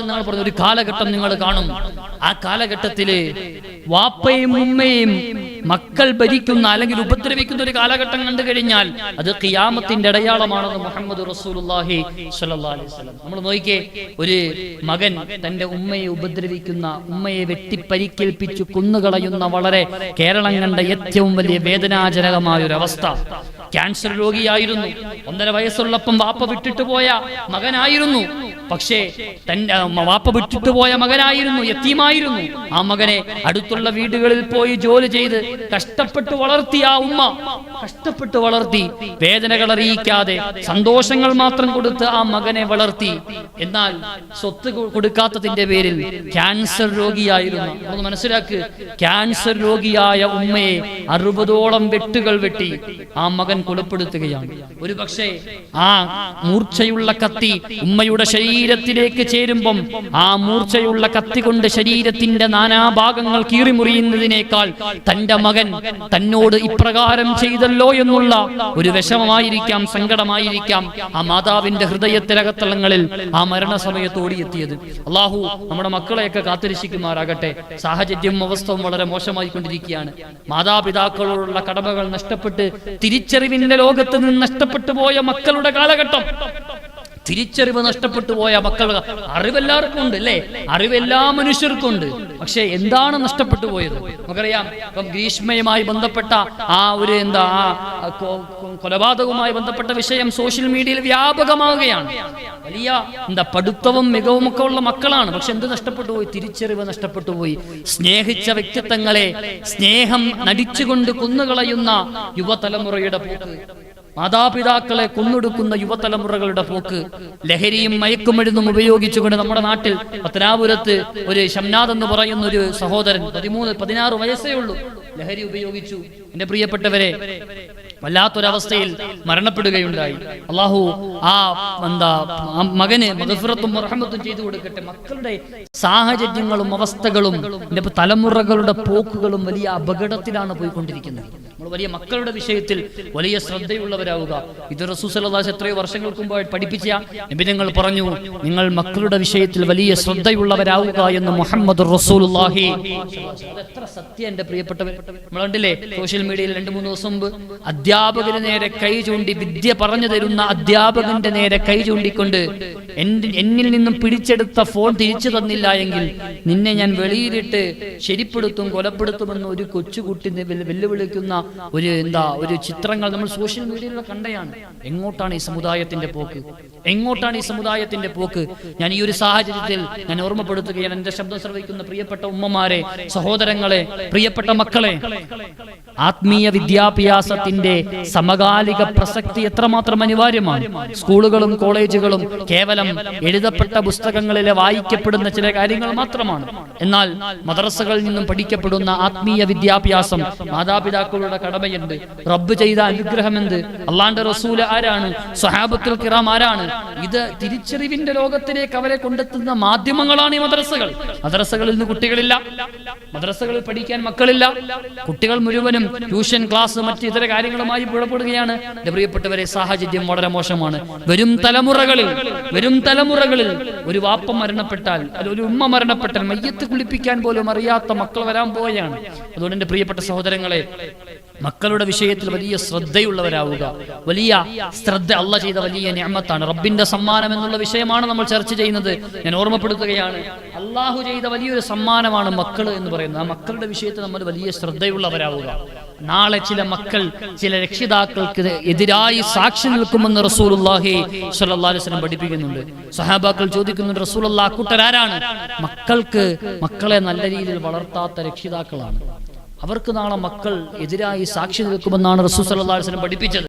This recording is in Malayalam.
നിങ്ങൾ പറഞ്ഞ ഒരു കാലഘട്ടം നിങ്ങൾ കാണും. ആ കാലഘട്ടത്തിൽ വാപ്പയും ഉമ്മയും മക്കൾ ഭരിക്കുന്ന അല്ലെങ്കിൽ ഉപദ്രവിക്കുന്ന ഒരു കാലഘട്ടം കണ്ടു കഴിഞ്ഞാൽ അത് ഖിയാമത്തിന്റെ അടയാളമാണെന്ന് മുഹമ്മദ് വസല്ലം. നമ്മൾ നോക്കിയേ ഒരു മകൻ തന്റെ ഉമ്മയെ ഉപദ്രവിക്കുന്ന ഉമ്മയെ വെട്ടിപ്പരിക്കേൽപ്പിച്ചു കുന്നുകളയുന്ന വളരെ കേരളം കണ്ട ഏറ്റവും വലിയ വേദനാജനകമായ ഒരു അവസ്ഥ. ക്യാൻസർ രോഗിയായിരുന്നു. ഒന്നര വയസ്സുള്ളപ്പം വാപ്പ വിട്ടിട്ട് പോയ മകനായിരുന്നു. പക്ഷേ തന്റെ വാപ്പ വിട്ടിട്ട് പോയ മകനായിരുന്നു യത്തീമായിരുന്നു. ആ മകനെ അടുത്തുള്ള വീടുകളിൽ പോയി ജോലി ചെയ്ത് കഷ്ടപ്പെട്ട് വളർത്തി ആ ഉമ്മ കഷ്ടപ്പെട്ട് വളർത്തി വേദനകൾ അറിയിക്കാതെ സന്തോഷങ്ങൾ മാത്രം കൊടുത്ത് ആ മകനെ വളർത്തി. എന്നാൽ സ്വത്ത് കൊടുക്കാത്തതിന്റെ പേരിൽ ക്യാൻസർ രോഗിയായിരുന്നു. ഒന്ന് മനസ്സിലാക്ക് ക്യാൻസർ രോഗിയായ ഉമ്മയെ അറുപതോളം വെട്ടുകൾ വെട്ടി ആ മകൻ കൊലപ്പെടുത്തുകയാണ്. ഒരു പക്ഷേ ആ മൂർച്ചയുള്ള കത്തി ഉമ്മയുടെ ശരീരത്തിലേക്ക് ചേരുമ്പം ആ മൂർച്ചയുള്ള കത്തി കൊണ്ട് ശരീരത്തിന്റെ നാനാഭാഗങ്ങൾ കീറിമുറിയുന്നതിനേക്കാൾ തന്റെ മകൻ തന്നോട് ഇപ്രകാരം ചെയ്തല്ലോ എന്നുള്ള ഒരു വിഷമമായിരിക്കാം സങ്കടമായിരിക്കാം ആ മാതാവിന്റെ ഹൃദയത്തിലകത്തളങ്ങളിൽ ആ മരണസമയത്ത് ഓടിയെത്തിയത്. അള്ളാഹു നമ്മുടെ മക്കളെയൊക്കെ കാത്തിരക്ഷിക്കുമാറാകട്ടെ. സാഹചര്യം അവസ്ഥവും വളരെ മോശമായിക്കൊണ്ടിരിക്കുകയാണ്. മാതാപിതാക്കളോടുള്ള കടമകൾ നഷ്ടപ്പെട്ട് തിരിച്ചറിവിന്റെ ലോകത്ത് നിന്ന് നഷ്ടപ്പെട്ടു പോയ മക്കളുടെ കാലഘട്ടം. തിരിച്ചറിവ് നഷ്ടപ്പെട്ടു പോയ മക്കൾ അറിവെല്ലാവർക്കും ഉണ്ട് അല്ലേ? അറിവെല്ലാ മനുഷ്യർക്കും ഉണ്ട്. പക്ഷെ എന്താണ് നഷ്ടപ്പെട്ടു പോയത്? നമുക്കറിയാം ഇപ്പം ഗ്രീഷ്മയുമായി ബന്ധപ്പെട്ട ആ ഒരു എന്താ ആ കൊലപാതകവുമായി ബന്ധപ്പെട്ട വിഷയം സോഷ്യൽ മീഡിയയിൽ വ്യാപകമാവുകയാണ്. വലിയ എന്താ പഠിത്തവും മികവും ഒക്കെ ഉള്ള മക്കളാണ്. പക്ഷെ എന്ത് നഷ്ടപ്പെട്ടു പോയി? തിരിച്ചറിവ് നഷ്ടപ്പെട്ടു പോയി. സ്നേഹിച്ച വ്യക്തിത്വങ്ങളെ സ്നേഹം നടിച്ചുകൊണ്ട് കൊന്നുകളയുന്ന യുവതലമുറയുടെ മാതാപിതാക്കളെ കൊന്നൊടുക്കുന്ന യുവതലമുറകളുടെ പോക്ക് ലഹരിയും മയക്കുമരുന്നും ഉപയോഗിച്ചുകൊണ്ട് നമ്മുടെ നാട്ടിൽ പത്തനാപുരത്ത് ഒരു ഷംനാഥ് എന്ന് പറയുന്ന ഒരു സഹോദരൻ പതിമൂന്ന് പതിനാറ് വയസ്സേ ഉള്ളൂ. ലഹരി ഉപയോഗിച്ചു. എന്റെ പ്രിയപ്പെട്ടവരെ വല്ലാത്തൊരവസ്ഥയിൽ മരണപ്പെടുകയുണ്ടായി. അള്ളാഹു ആ എന്താ മകന് മകഫിറത്തും റഹമത്തും ചെയ്തു കൊടുക്കട്ടെ. മക്കളുടെ സാഹചര്യങ്ങളും അവസ്ഥകളും തലമുറകളുടെ പോക്കുകളും വലിയ അപകടത്തിലാണ് പോയിക്കൊണ്ടിരിക്കുന്നത്. വലിയ മക്കളുടെ വിഷയത്തിൽ വലിയ ശ്രദ്ധയുള്ളവരാവുക. ഇത് റസൂസലാസ് എത്രയോ വർഷങ്ങൾക്ക് മുമ്പ് പഠിപ്പിച്ച നിബിധങ്ങൾ പറഞ്ഞു നിങ്ങൾ മക്കളുടെ വിഷയത്തിൽ വലിയ ശ്രദ്ധയുള്ളവരാവുക എന്ന് മുഹമ്മദ് റസൂലുള്ളാഹി. എത്ര സത്യം എന്റെ പ്രിയപ്പെട്ടവർ നമ്മൾ കണ്ടില്ലേ സോഷ്യൽ മീഡിയയിൽ രണ്ട് മൂന്ന് ദിവസം മുമ്പ് അധ്യാപകന് നേരെ കൈ ചൂണ്ടി വിദ്യ പറഞ്ഞു തരുന്ന അധ്യാപകന്റെ നേരെ കൈ ചൂണ്ടിക്കൊണ്ട് എന്നിൽ നിന്നും പിടിച്ചെടുത്ത ഫോൺ തിരിച്ചു തന്നില്ല എങ്കിൽ നിന്നെ ഞാൻ വെളിയിലിട്ട് ശരിപ്പെടുത്തും കൊലപ്പെടുത്തുമെന്ന് ഒരു കൊച്ചുകുട്ടി വെല്ലുവിളിക്കുന്ന ഒരു എന്താ ഒരു ചിത്രങ്ങൾ നമ്മൾ സോഷ്യൽ മീഡിയയിലൂടെ കണ്ടയാണ് എങ്ങോട്ടാണ് ഈ സമുദായത്തിന്റെ പോക്ക്? എങ്ങോട്ടാണ് ഈ സമുദായത്തിന്റെ പോക്ക്? ഞാൻ ഈ ഒരു സാഹചര്യത്തിൽ ഞാൻ ഓർമ്മപ്പെടുത്തുകയാണ് എന്റെ ശബ്ദം ശ്രവിക്കുന്ന പ്രിയപ്പെട്ട ഉമ്മമാരെ സഹോദരങ്ങളെ പ്രിയപ്പെട്ട മക്കളെ ആത്മീയ വിദ്യാഭ്യാസത്തിന്റെ സമകാലിക പ്രസക്തി എത്രമാത്രം അനിവാര്യമാണ്? സ്കൂളുകളും കോളേജുകളും കേവലം എഴുതപ്പെട്ട പുസ്തകങ്ങളിലെ വായിക്കപ്പെടുന്ന ചില കാര്യങ്ങൾ മാത്രമാണ്. എന്നാൽ മദ്രസകളിൽ നിന്നും പഠിക്കപ്പെടുന്ന ആത്മീയ വിദ്യാഭ്യാസം മാതാപിതാക്കളുടെ കടമയുണ്ട്. റബ്ബ് ചെയ്ത അനുഗ്രഹം എന്ത് അള്ളാന്റെ റസൂൽ ആരാണ്? സ്വഹാബത്തുൽ കിറാം ആരാണ്? ഇത് തിരിച്ചറിവിന്റെ ലോകത്തിലേക്ക് അവരെ കൊണ്ടെത്തുന്ന മാധ്യമങ്ങളാണ് ഈ മദ്രസകൾ. മദ്രസകളിൽ നിന്ന് കുട്ടികളില്ല. മദ്രസകളിൽ പഠിക്കാൻ മക്കളില്ല. കുട്ടികൾ മുഴുവനും ട്യൂഷൻ ക്ലാസ് മറ്റു ഇതര കാര്യങ്ങളുമായി പുഴപ്പെടുകയാണ് എന്റെ പ്രിയപ്പെട്ടവരെ സാഹചര്യം വളരെ മോശമാണ്. വരും തലമുറകളിൽ വരും തലമുറകളിൽ ഒരു വാപ്പ മരണപ്പെട്ടാൽ അല്ല ഒരു ഉമ്മ മരണപ്പെട്ടാൽ മയ്യത്ത് കുളിപ്പിക്കാൻ പോലും അറിയാത്ത മക്കൾ വരാൻ പോവുകയാണ്. അതുകൊണ്ട് എന്റെ പ്രിയപ്പെട്ട സഹോദരങ്ങളെ മക്കളുടെ വിഷയത്തിൽ വലിയ ശ്രദ്ധയുള്ളവരാവുക. വലിയ ശ്രദ്ധ അല്ല ചെയ്ത വലിയ ഞാമത്താണ് റബ്ബിന്റെ സമ്മാനം എന്നുള്ള വിഷയമാണ് നമ്മൾ ചർച്ച ചെയ്യുന്നത്. ഞാൻ ഓർമ്മപ്പെടുത്തുകയാണ്. അള്ളാഹു ചെയ്ത വലിയൊരു സമ്മാനമാണ് മക്കൾ എന്ന് പറയുന്നത്. ആ മക്കളുടെ വിഷയത്തിൽ നമ്മൾ വലിയ ശ്രദ്ധയുള്ളവരാവുക. നാളെ ചില മക്കൾ ചില രക്ഷിതാക്കൾക്ക് എതിരായി സാക്ഷി നിൽക്കുമെന്ന് റസൂലുള്ളാഹി അള്ളാഹിസ്ലം പഠിപ്പിക്കുന്നുണ്ട്. സഹാബാക്കൾ ചോദിക്കുന്നുണ്ട് റസൂൽ അള്ളാഹ് കൂട്ടരാരാണ് മക്കൾക്ക് മക്കളെ നല്ല രീതിയിൽ വളർത്താത്ത രക്ഷിതാക്കളാണ്. അവർക്ക് നാളെ മക്കൾ എതിരായി സാക്ഷി നിൽക്കുമെന്നാണ് റസൂസ് വസല്ലം പഠിപ്പിച്ചത്.